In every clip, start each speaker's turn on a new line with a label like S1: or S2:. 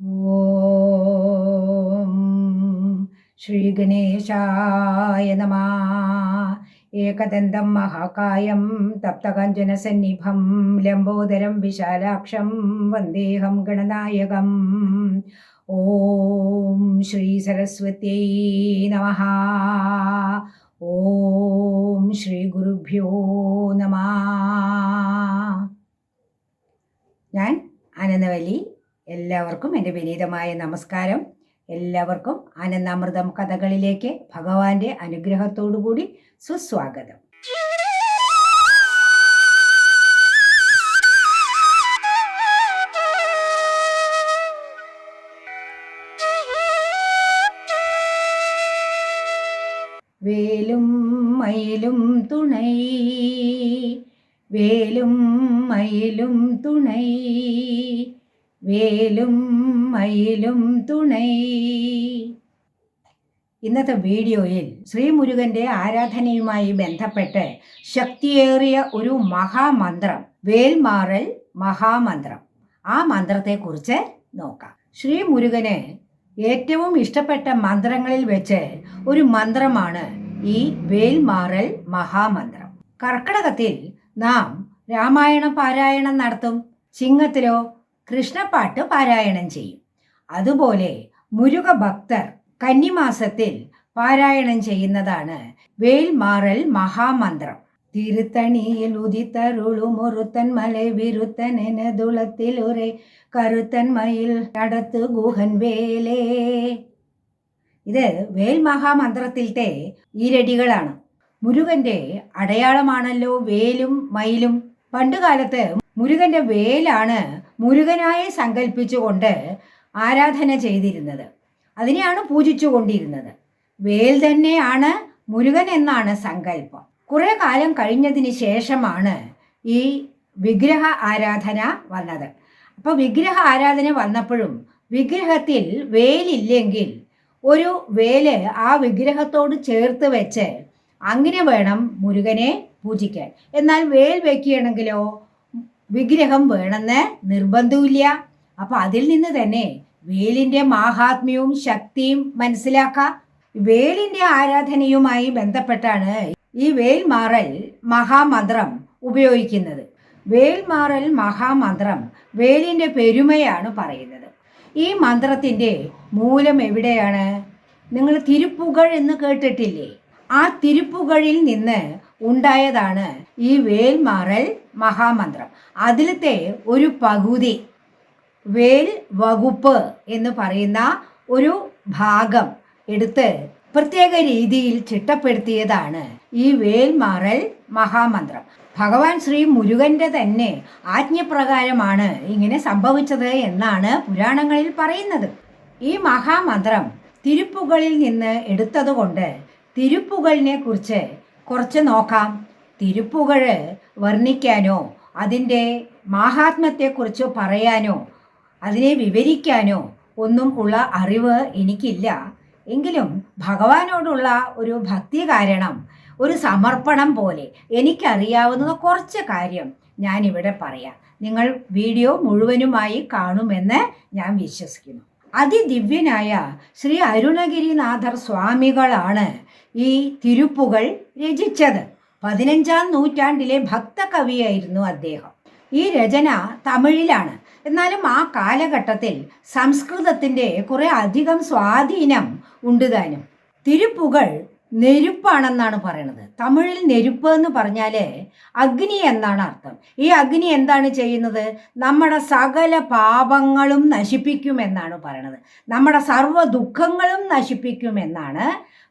S1: ഓം ശ്രീ ഗണേശായ നമ. ഏകദന്തം മഹാകായം തപ്തകാഞ്ചനസന്നിഭം ലംബോദരം വിശാലാക്ഷം വന്ദേഹം ഗണനായകം. ഓം ശ്രീ സരസ്വത്യൈ നമ. ഓം ശ്രീ ഗുരുഭ്യോ നമ. ഞാൻ ആനന്ദവല്ലി എല്ലാവർക്കും എന്റെ വിനീതമായ നമസ്കാരം. എല്ലാവർക്കും ആനന്ദാമൃതം കഥകളിലേക്ക് ഭഗവാന്റെ കൂടി സുസ്വാഗതം. വേലും മയിലും തുണൈ വേലും മയിലും തുണை വേലും മയിലും തുണൈ. ഇന്നത്തെ വീഡിയോയിൽ ശ്രീമുരുകന്റെ ആരാധനയുമായി ബന്ധപ്പെട്ട് ശക്തിയേറിയ ഒരു മഹാമന്ത്രം വേൽമാറൽ മഹാമന്ത്രം. ആ മന്ത്രത്തെക്കുറിച്ച് നോക്കാം. ശ്രീമുരുകന് ഏറ്റവും ഇഷ്ടപ്പെട്ട മന്ത്രങ്ങളിൽ വെച്ച് ഒരു മന്ത്രമാണ് ഈ വേൽമാറൽ മഹാമന്ത്രം. കർക്കടകത്തിൽ നാം രാമായണ പാരായണം നടത്തും. ചിങ്ങത്തിലോ കൃഷ്ണപ്പാട്ട് പാരായണം ചെയ്യും. അതുപോലെ മുരുക ഭക്തർ കന്നിമാസത്തിൽ പാരായണം ചെയ്യുന്നതാണ് വേൽമാറൽ മഹാമന്ത്രം. തിരുത്തണിയിൽ ഉദിത്തരുളുമൊരുത്തൻ മலை വിരുത്തനെനതുളത്തിലുരെ കരുത്തൻ മയിൽ നടത്തു ഗുഹൻ വേലേ. ഇത് വേൽ മഹാമന്ത്രത്തിലത്തെ ഈരടികളാണ്. മുരുകന്റെ അടയാളമാണല്ലോ വേലും മയിലും. പണ്ടുകാലത്ത് മുരുകന്റെ വേലാണ് മുരുകനായി സങ്കല്പിച്ചുകൊണ്ട് ആരാധന ചെയ്തിരുന്നത്. അതിനെയാണ് പൂജിച്ചുകൊണ്ടിരുന്നത്. വേൽ തന്നെയാണ് മുരുകൻ എന്നാണ് സങ്കല്പം കുറേ കാലം കഴിഞ്ഞതിന് ശേഷമാണ് ഈ വിഗ്രഹ ആരാധന വന്നത്. അപ്പോൾ വിഗ്രഹ ആരാധന വന്നപ്പോഴും വിഗ്രഹത്തിൽ വേലില്ലെങ്കിൽ ഒരു വേൽ ആ വിഗ്രഹത്തോട് ചേർത്ത് വെച്ച് അങ്ങനെ വേണം മുരുകനെ പൂജിക്കാൻ. എന്നാൽ വേൽ വെക്കുകയാണെങ്കിലോ വിഗ്രഹം വേണമെന്ന് നിർബന്ധമില്ല അപ്പൊ അതിൽ നിന്ന് തന്നെ വേലിന്റെ മാഹാത്മ്യവും ശക്തിയും മനസ്സിലാക്ക. വേലിന്റെ ആരാധനയുമായി ബന്ധപ്പെട്ടാണ് ഈ വേൽമാറൽ മഹാമന്ത്രം ഉപയോഗിക്കുന്നത്. വേൽമാറൽ മഹാമന്ത്രം വേലിന്റെ പെരുമയാണ് പറയുന്നത്. ഈ മന്ത്രത്തിന്റെ മൂലം എവിടെയാണ്? നിങ്ങൾ തിരുപ്പുകൾ എന്ന് കേട്ടിട്ടില്ലേ? ആ തിരുപ്പുകളിൽ നിന്ന് ഉണ്ടായതാണ് ഈ വേൽമാറൽ മഹാമന്ത്രം. അതിലത്തെ ഒരു പകുതി വേൽ വകുപ്പ് എന്ന് പറയുന്ന ഒരു ഭാഗം എടുത്ത് പ്രത്യേക രീതിയിൽ ചിട്ടപ്പെടുത്തിയതാണ് ഈ വേൽമാറൽ മഹാമന്ത്രം. ഭഗവാൻ ശ്രീ മുരുകന്റെ തന്നെ ആജ്ഞപ്രകാരമാണ് ഇങ്ങനെ സംഭവിച്ചത് എന്നാണ് പുരാണങ്ങളിൽ പറയുന്നത്. ഈ മഹാമന്ത്രം തിരുപ്പുകളിൽ നിന്ന് എടുത്തതുകൊണ്ട് തിരുപ്പുകളിനെ കുറിച്ച് കുറച്ച് നോക്കാം. തിരുപ്പുകൾ വർണിക്കാനോ അതിന്റെ മാഹാത്മ്യത്തെക്കുറിച്ച് പറയാനോ അതിനെ വിവരിക്കാനോ ഒന്നും ഉള്ള അറിവ് എനിക്കില്ല. എങ്കിലും ഭഗവാനോടുള്ള ഒരു ഭക്തി കാരണം ഒരു സമർപ്പണം പോലെ എനിക്കറിയാവുന്ന കുറച്ച് കാര്യം ഞാനിവിടെ പറയാം. നിങ്ങൾ വീഡിയോ മുഴുവനുമായി കാണുമെന്ന് ഞാൻ വിശ്വസിക്കുന്നു. അതിദിവ്യനായ ശ്രീ അരുണഗിരിനാഥർ സ്വാമികളാണ് ഈ തിരുപ്പുകൾ രചിച്ചത്. പതിനഞ്ചാം നൂറ്റാണ്ടിലെ ഭക്തകവിയായിരുന്നു അദ്ദേഹം. ഈ രചന തമിഴിലാണ്. എന്നാലും ആ കാലഘട്ടത്തിൽ സംസ്കൃതത്തിന്റെ കുറേ അധികം സ്വാധീനം ഉണ്ട് താനും. തിരുപ്പുകൾ നെരുപ്പാണെന്നാണ് പറയണത്. തമിഴിൽ നെരുപ്പ് എന്ന് പറഞ്ഞാൽ അഗ്നി എന്നാണ് അർത്ഥം. ഈ അഗ്നി എന്താണ് ചെയ്യുന്നത്? നമ്മുടെ സകല പാപങ്ങളും നശിപ്പിക്കുമെന്നാണ് പറയണത്. നമ്മുടെ സർവ ദുഃഖങ്ങളും നശിപ്പിക്കുമെന്നാണ്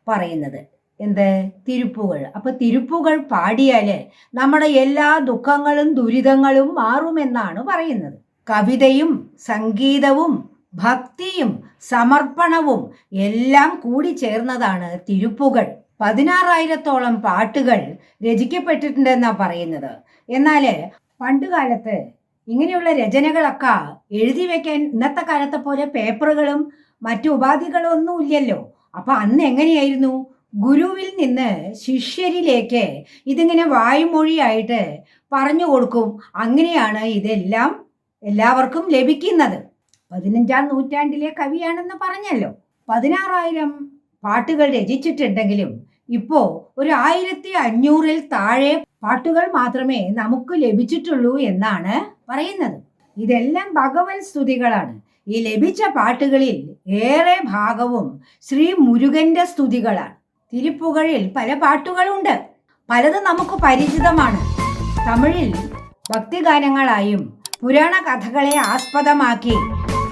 S1: പറയുന്നത്. എന്ത്? തിരുപ്പുകൾ. അപ്പൊ തിരുപ്പുകൾ പാടിയാൽ നമ്മുടെ എല്ലാ ദുഃഖങ്ങളും ദുരിതങ്ങളും മാറുമെന്നാണ് പറയുന്നത്. കവിതയും സംഗീതവും ഭക്തിയും സമർപ്പണവും എല്ലാം കൂടി ചേർന്നതാണ് തിരുപ്പുകൾ. പതിനാറായിരത്തോളം പാട്ടുകൾ രചിക്കപ്പെട്ടിട്ടുണ്ടെന്നാണ് പറയുന്നത്. എന്നാൽ പണ്ടുകാലത്ത് ഇങ്ങനെയുള്ള രചനകളൊക്കെ എഴുതി വെക്കാൻ ഇന്നത്തെ കാലത്തെ പോലെ പേപ്പറുകളും മറ്റു ഉപാധികളും ഒന്നും ഇല്ലല്ലോ അപ്പൊ അന്ന് എങ്ങനെയായിരുന്നു? ഗുരുവിൽ നിന്ന് ശിഷ്യരിലേക്ക് ഇതിങ്ങനെ വായുമൊഴിയായിട്ട് പറഞ്ഞു കൊടുക്കും. അങ്ങനെയാണ് ഇതെല്ലാം എല്ലാവർക്കും ലഭിക്കുന്നത്. പതിനഞ്ചാം നൂറ്റാണ്ടിലെ കവിയാണെന്ന് പറഞ്ഞല്ലോ. പതിനാറായിരം പാട്ടുകൾ രചിച്ചിട്ടുണ്ടെങ്കിലും ഇപ്പോ ഒരു ആയിരത്തി അഞ്ഞൂറിൽ താഴെ പാട്ടുകൾ മാത്രമേ നമുക്ക് ലഭിച്ചിട്ടുള്ളൂ എന്നാണ് പറയുന്നത്. ഇതെല്ലാം ഭഗവത് സ്തുതികളാണ്. ഈ ലഭിച്ച പാട്ടുകളിൽ ഏറെ ഭാഗവും ശ്രീ മുരുകന്റെ സ്തുതികളാണ്. തിരുപ്പുകഴിൽ പല പാട്ടുകളുണ്ട്. പലത് നമുക്ക് പരിചിതമാണ്. തമിഴിൽ ഭക്തിഗാനങ്ങളായും പുരാണ കഥകളെ ആസ്പദമാക്കി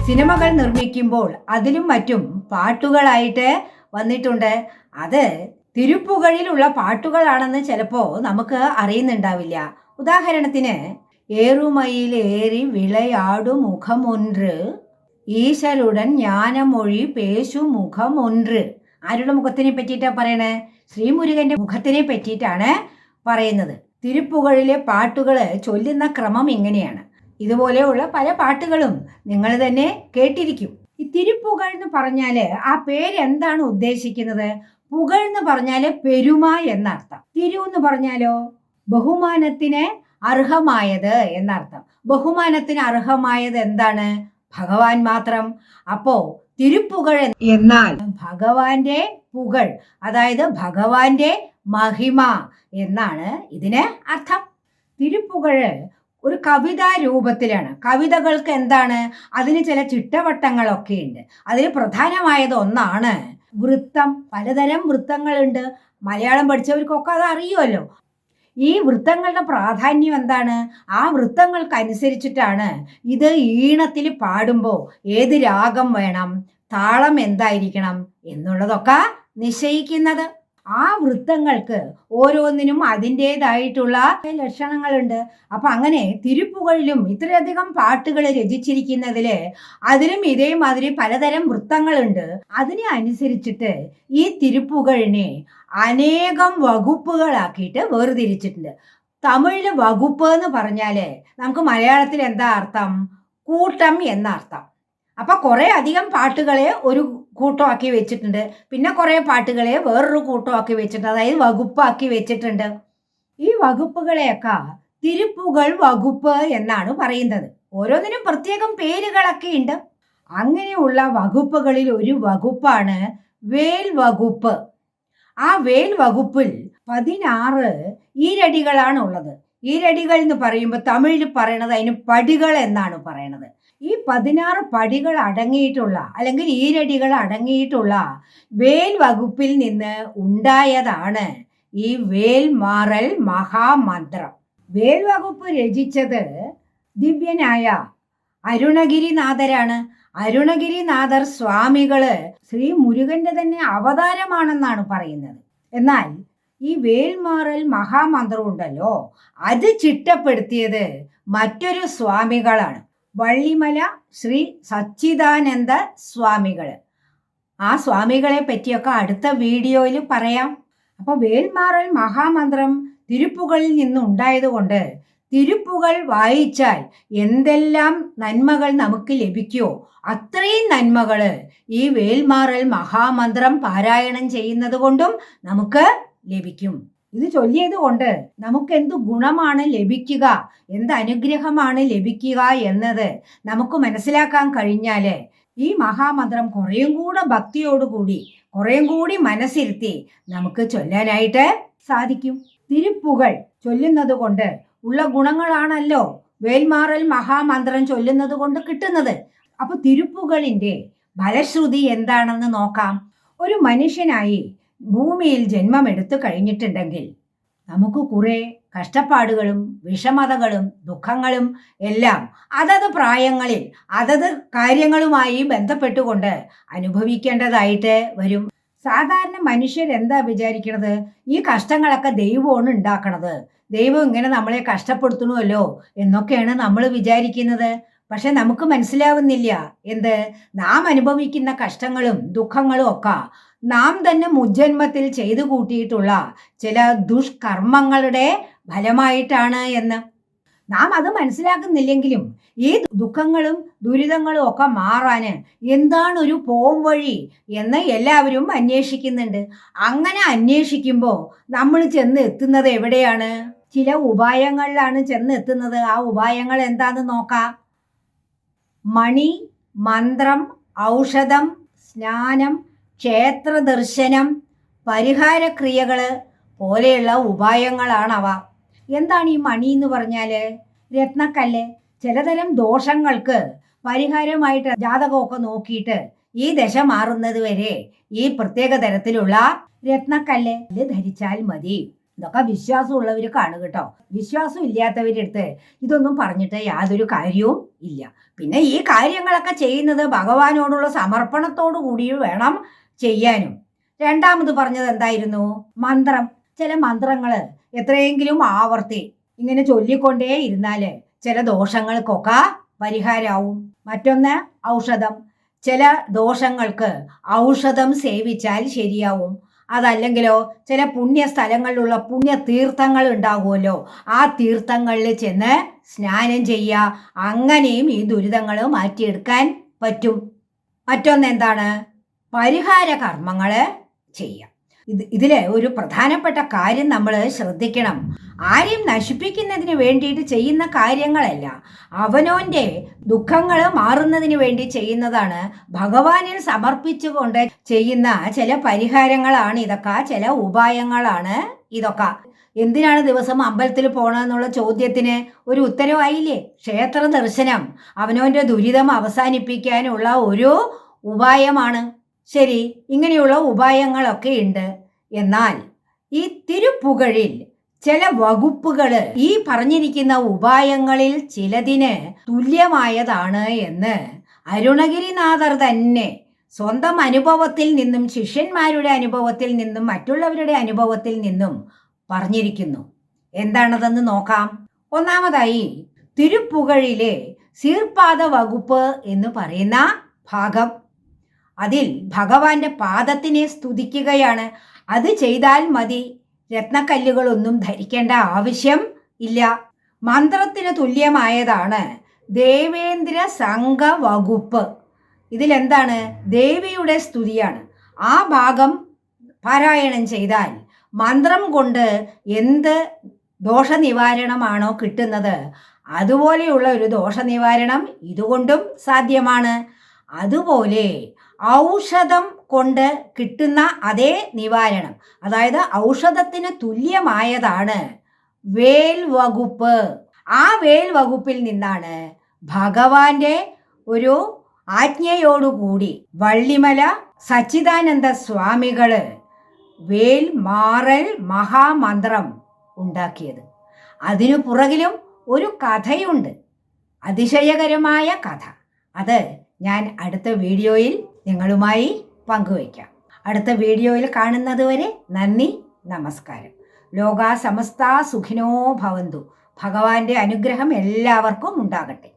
S1: സിനിമകൾ നിർമ്മിക്കുമ്പോൾ അതിലും മറ്റും പാട്ടുകളായിട്ട് വന്നിട്ടുണ്ട്. അത് തിരുപ്പുകഴിലുള്ള പാട്ടുകളാണെന്ന് ചിലപ്പോൾ നമുക്ക് അറിയുന്നുണ്ടാവില്ല. ഉദാഹരണത്തിന് ഏറുമയിലേറി വിളയാടു മുഖമൊന്ന് ഈശ്വരുടൻ ജ്ഞാനമൊഴി പേശു മുഖമൊന്ന് ആരുടെ മുഖത്തിനെ പറ്റിയിട്ടാണ് പറയണേ? ശ്രീമുരുകന്റെ മുഖത്തിനെ പറ്റിയിട്ടാണ് പറയുന്നത്. തിരുപ്പുകളിലെ പാട്ടുകൾ ചൊല്ലുന്ന ക്രമം ഇങ്ങനെയാണ്. ഇതുപോലെയുള്ള പല പാട്ടുകളും നിങ്ങൾ തന്നെ കേട്ടിരിക്കും. ഈ തിരുപ്പുകൾ എന്ന് പറഞ്ഞാൽ ആ പേര് എന്താണ് ഉദ്ദേശിക്കുന്നത്? പുകൾ എന്ന് പറഞ്ഞാൽ പെരുമ എന്നർത്ഥം. തിരു എന്ന് പറഞ്ഞാലോ? ബഹുമാനത്തിന് അർഹമായത് എന്നർത്ഥം. ബഹുമാനത്തിന് അർഹമായത് എന്താണ്? ഭഗവാൻ മാത്രം. അപ്പോ തിരുപ്പുകഴ് എന്നാൽ ഭഗവാന്റെ പുകൾ അതായത് ഭഗവാന്റെ മഹിമ എന്നാണ് ഇതിന് അർത്ഥം. തിരുപ്പുകഴ് ഒരു കവിതാ രൂപത്തിലാണ്. കവിതകൾക്ക് എന്താണ്? അതിന് ചില ചിട്ടവട്ടങ്ങളൊക്കെ ഉണ്ട്. അതിൽ പ്രധാനമായത് ഒന്നാണ് വൃത്തം. പലതരം വൃത്തങ്ങളുണ്ട്. മലയാളം പഠിച്ചവർക്കൊക്കെ അത് അറിയുമല്ലോ ഈ വൃത്തങ്ങളുടെ പ്രാധാന്യം എന്താണ്? ആ വൃത്തങ്ങൾക്ക് അനുസരിച്ചിട്ടാണ് ഇത് ഈണത്തിൽ പാടുമ്പോൾ ഏത് രാഗം വേണം? താളം എന്തായിരിക്കണം? എന്നുള്ളതൊക്കെ നിശ്ചയിക്കുന്നത്. ആ വൃത്തങ്ങൾക്ക് ഓരോന്നിനും അതിന്റെതായിട്ടുള്ള ലക്ഷണങ്ങളുണ്ട്. അപ്പൊ അങ്ങനെ തിരുപ്പുകളിലും ഇത്രയധികം പാട്ടുകൾ രചിച്ചിരിക്കുന്നതിൽ അതിലും ഇതേമാതിരി പലതരം വൃത്തങ്ങളുണ്ട്. അതിനെ അനുസരിച്ചിട്ട് ഈ തിരുപ്പുകളിനെ അനേകം വകുപ്പുകളാക്കിയിട്ട് വേർതിരിച്ചിട്ടുണ്ട്. തമിഴിൽ വകുപ്പ് എന്ന് പറഞ്ഞാൽ നമുക്ക് മലയാളത്തിൽ എന്താ അർത്ഥം? കൂട്ടം എന്ന കുറേ കുറെ അധികം പാട്ടുകളെ ഒരു കൂട്ടമാക്കി വെച്ചിട്ടുണ്ട്. പിന്നെ കുറേ പാട്ടുകളെ വേറൊരു കൂട്ടമാക്കി വെച്ചിട്ടുണ്ട്. അതായത് വകുപ്പാക്കി വെച്ചിട്ടുണ്ട്. ഈ വകുപ്പുകളെയൊക്കെ തിരുപ്പുകൾ വകുപ്പ് എന്നാണ് പറയുന്നത്. ഓരോന്നിനും പ്രത്യേകം പേരുകളൊക്കെ ഉണ്ട്. അങ്ങനെയുള്ള വകുപ്പുകളിൽ ഒരു വകുപ്പാണ് വേൽ വകുപ്പ്. ആ വേൽ വകുപ്പിൽ പതിനാറ് ഈരടികളാണ് ഉള്ളത് ഈരടികൾ എന്ന് പറയുമ്പോൾ തമിഴിൽ പറയണത് അതിന് പടികൾ എന്നാണ് പറയണത്. ഈ പതിനാറ് പടികൾ അടങ്ങിയിട്ടുള്ള അല്ലെങ്കിൽ ഈരടികൾ അടങ്ങിയിട്ടുള്ള വേൽ വകുപ്പിൽ നിന്ന് ഉണ്ടായതാണ് ഈ വേൽമാറൽ മഹാമന്ത്രം. വേൽ വകുപ്പ് രചിച്ചത് ദിവ്യനായ അരുണഗിരിനാഥരാണ്. അരുണഗിരിനാഥർ സ്വാമികൾ ശ്രീ മുരുകന്റെ തന്നെ അവതാരമാണെന്നാണ് പറയുന്നത്. എന്നാൽ ഈ വേൽമാറൽ മഹാമന്ത്രം ഉണ്ടല്ലോ അത് ചിട്ടപ്പെടുത്തിയത് മറ്റൊരു സ്വാമികളാണ്. വള്ളിമല ശ്രീ സച്ചിദാനന്ദ സ്വാമികൾ ആ സ്വാമികളെ പറ്റിയൊക്കെ അടുത്ത വീഡിയോയിൽ പറയാം. അപ്പൊ വേൽമാറൽ മഹാമന്ത്രം തിരുപ്പുകളിൽ നിന്നുണ്ടായതുകൊണ്ട് തിരുപ്പുകൾ വായിച്ചാൽ എന്തെല്ലാം നന്മകൾ നമുക്ക് ലഭിക്കുമോ അത്രയും നന്മകൾ ഈ വേൽമാറൽ മഹാമന്ത്രം പാരായണം ചെയ്യുന്നത് കൊണ്ടും നമുക്ക് ലഭിക്കും. ഇത് ചൊല്ലിയത് കൊണ്ട് നമുക്ക് എന്ത് ഗുണമാണ് ലഭിക്കുക? എന്ത് അനുഗ്രഹമാണ് ലഭിക്കുക എന്നത് നമുക്ക് മനസ്സിലാക്കാൻ കഴിഞ്ഞാൽ ഈ മഹാമന്ത്രം കുറേയും കൂടെ ഭക്തിയോടുകൂടി കുറേയും കൂടി മനസ്സിരുത്തി നമുക്ക് ചൊല്ലാനായിട്ട് സാധിക്കും. തിരുപ്പുകൾ ചൊല്ലുന്നത് കൊണ്ട് ഉള്ള ഗുണങ്ങളാണല്ലോ വേൽമാറൽ മഹാമന്ത്രം ചൊല്ലുന്നത് കൊണ്ട് കിട്ടുന്നത്. അപ്പൊ തിരുപ്പുകളിന്റെ ഫലശ്രുതി എന്താണെന്ന് നോക്കാം. ഒരു മനുഷ്യനായി ഭൂമിയിൽ ജന്മമെടുത്തു കഴിഞ്ഞിട്ടുണ്ടെങ്കിൽ നമുക്ക് കുറെ കഷ്ടപ്പാടുകളും വിഷമതകളും ദുഃഖങ്ങളും എല്ലാം അതത് പ്രായങ്ങളിൽ അതത് കാര്യങ്ങളുമായി ബന്ധപ്പെട്ടുകൊണ്ട് അനുഭവിക്കേണ്ടതായിട്ട് വരും. സാധാരണ മനുഷ്യർ എന്താ വിചാരിക്കണത്? ഈ കഷ്ടങ്ങളൊക്കെ ദൈവമാണ് ഉണ്ടാക്കണത്. ദൈവം ഇങ്ങനെ നമ്മളെ കഷ്ടപ്പെടുത്തണമല്ലോ എന്നൊക്കെയാണ് നമ്മൾ വിചാരിക്കുന്നത്. പക്ഷെ നമുക്ക് മനസ്സിലാവുന്നില്ല. എന്ത്? നാം അനുഭവിക്കുന്ന കഷ്ടങ്ങളും ദുഃഖങ്ങളും ഒക്കെ നാം തന്നെ മുജ്ജന്മത്തിൽ ചെയ്തു കൂട്ടിയിട്ടുള്ള ചില ദുഷ്കർമ്മങ്ങളുടെ ഫലമായിട്ടാണ് എന്ന്. നാം അത് മനസ്സിലാക്കുന്നില്ലെങ്കിലും ഈ ദുഃഖങ്ങളും ദുരിതങ്ങളും ഒക്കെ മാറാന് എന്താണ് ഒരു പോം വഴി എന്ന് എല്ലാവരും അന്വേഷിക്കുന്നുണ്ട്. അങ്ങനെ അന്വേഷിക്കുമ്പോൾ നമ്മൾ ചെന്ന് എത്തുന്നത് എവിടെയാണ്? ചില ഉപായങ്ങളിലാണ് ചെന്ന് എത്തുന്നത്. ആ ഉപായങ്ങൾ എന്താണെന്ന് നോക്കാം. മണി മന്ത്രം ഔഷധം സ്നാനം ക്ഷേത്ര ദർശനം പരിഹാരക്രിയകൾ പോലെയുള്ള ഉപായങ്ങളാണവ. എന്താണ് ഈ മണി എന്ന് പറഞ്ഞാൽ രത്നക്കല്ല്. ചിലതരം ദോഷങ്ങൾക്ക് പരിഹാരമായിട്ട് ജാതകമൊക്കെ നോക്കിയിട്ട് ഈ ദശ മാറുന്നത് വരെ ഈ പ്രത്യേക തരത്തിലുള്ള രത്നക്കല്ല് ധരിച്ചാൽ മതി. ഇതൊക്കെ വിശ്വാസമുള്ളവർ കാണും കേട്ടോ. വിശ്വാസം ഇല്ലാത്തവരുടെ അടുത്ത് ഇതൊന്നും പറഞ്ഞിട്ട് യാതൊരു കാര്യവും ഇല്ല. പിന്നെ ഈ കാര്യങ്ങളൊക്കെ ചെയ്യുന്നത് ഭഗവാനോടുള്ള സമർപ്പണത്തോടു കൂടി വേണം ചെയ്യാനും. രണ്ടാമത് പറഞ്ഞത് എന്തായിരുന്നു? മന്ത്രം. ചില മന്ത്രങ്ങൾ എത്രയെങ്കിലും ആവർത്തി ഇങ്ങനെ ചൊല്ലിക്കൊണ്ടേ ഇരുന്നാൽ ചില ദോഷങ്ങൾക്കൊക്കെ പരിഹാരമാവും മറ്റൊന്ന് ഔഷധം. ചില ദോഷങ്ങൾക്ക് ഔഷധം സേവിച്ചാൽ ശരിയാവും. അതല്ലെങ്കിലോ ചില പുണ്യ സ്ഥലങ്ങളിലുള്ള പുണ്യ തീർത്ഥങ്ങൾ ഉണ്ടാകുമല്ലോ ആ തീർത്ഥങ്ങളിൽ ചെന്ന് സ്നാനം ചെയ്യുക. അങ്ങനെയും ഈ ദുരിതങ്ങൾ മാറ്റിയെടുക്കാൻ പറ്റും. മറ്റൊന്ന് എന്താണ്? പരിഹാര കർമ്മങ്ങൾ ചെയ്യാം. ഇത് ഇതിലെ ഒരു പ്രധാനപ്പെട്ട കാര്യം നമ്മൾ ശ്രദ്ധിക്കണം. ആരെയും നശിപ്പിക്കുന്നതിന് വേണ്ടിയിട്ട് ചെയ്യുന്ന കാര്യങ്ങളല്ല അവനോന്റെ ദുഃഖങ്ങൾ മാറുന്നതിന് വേണ്ടി ചെയ്യുന്നതാണ്. ഭഗവാനിൽ സമർപ്പിച്ചുകൊണ്ട് ചെയ്യുന്ന ചില പരിഹാരങ്ങളാണ് ഇതൊക്കെ ചില ഉപായങ്ങളാണ് ഇതൊക്കെ. എന്തിനാണ് ദിവസം അമ്പലത്തിൽ പോകണമെന്നുള്ള ചോദ്യത്തിന് ഒരു ഉത്തരവായില്ലേ? ക്ഷേത്ര ദർശനം അവനോന്റെ ദുരിതം അവസാനിപ്പിക്കാനുള്ള ഒരു ഉപായമാണ്. ശരി ഇങ്ങനെയുള്ള ഉപായങ്ങളൊക്കെ ഉണ്ട്. എന്നാൽ ഈ തിരുപ്പുകഴിൽ ചില വകുപ്പുകൾ ഈ പറഞ്ഞിരിക്കുന്ന ഉപായങ്ങളിൽ ചിലതിന് തുല്യമായതാണ് എന്ന് അരുണഗിരിനാഥർ തന്നെ സ്വന്തം അനുഭവത്തിൽ നിന്നും ശിഷ്യന്മാരുടെ അനുഭവത്തിൽ നിന്നും മറ്റുള്ളവരുടെ അനുഭവത്തിൽ നിന്നും പറഞ്ഞിരിക്കുന്നു. എന്താണതെന്ന് നോക്കാം. ഒന്നാമതായി തിരുപ്പുകഴിലെ സീർപാദ വകുപ്പ് എന്ന് പറയുന്ന ഭാഗം. അതിൽ ഭഗവാന്റെ പാദത്തിനെ സ്തുതിക്കുകയാണ്. അത് ചെയ്താൽ മതി. രത്നക്കല്ലുകളൊന്നും ധരിക്കേണ്ട ആവശ്യം ഇല്ല. മന്ത്രത്തിന് തുല്യമായതാണ് ദേവേന്ദ്ര സംഘ വകുപ്പ്. ഇതിലെന്താണ് ദേവിയുടെ സ്തുതിയാണ്. ആ ഭാഗം പാരായണം ചെയ്താൽ മന്ത്രം കൊണ്ട് എന്ത് ദോഷനിവാരണമാണോ കിട്ടുന്നത്? അതുപോലെയുള്ള ഒരു ദോഷനിവാരണം ഇതുകൊണ്ടും സാധ്യമാണ്. അതുപോലെ ഔഷധം കൊണ്ട് കിട്ടുന്ന അതേ നിവാരണം. അതായത് ഔഷധത്തിന് തുല്യമായതാണ് വേൽ വകുപ്പ്. ആ വേൽ വകുപ്പിൽ നിന്നാണ് ഭഗവാന്റെ ഒരു ആജ്ഞയോടുകൂടി വള്ളിമല സച്ചിദാനന്ദ സ്വാമികൾ വേൽ മാറൽ മഹാമന്ത്രം ഉണ്ടാക്കിയത്. അതിനു പുറകിലും ഒരു കഥയുണ്ട്. അതിശയകരമായ കഥ. അത് ഞാൻ അടുത്ത വീഡിയോയിൽ നിങ്ങളുമായി പങ്കുവയ്ക്കാം. അടുത്ത വീഡിയോയിൽ കാണുന്നതുവരെ നന്ദി നമസ്കാരം. ലോകാ സമസ്ത സുഖിനോ ഭവന്തു. ഭഗവാന്റെ അനുഗ്രഹം എല്ലാവർക്കും ഉണ്ടാകട്ടെ.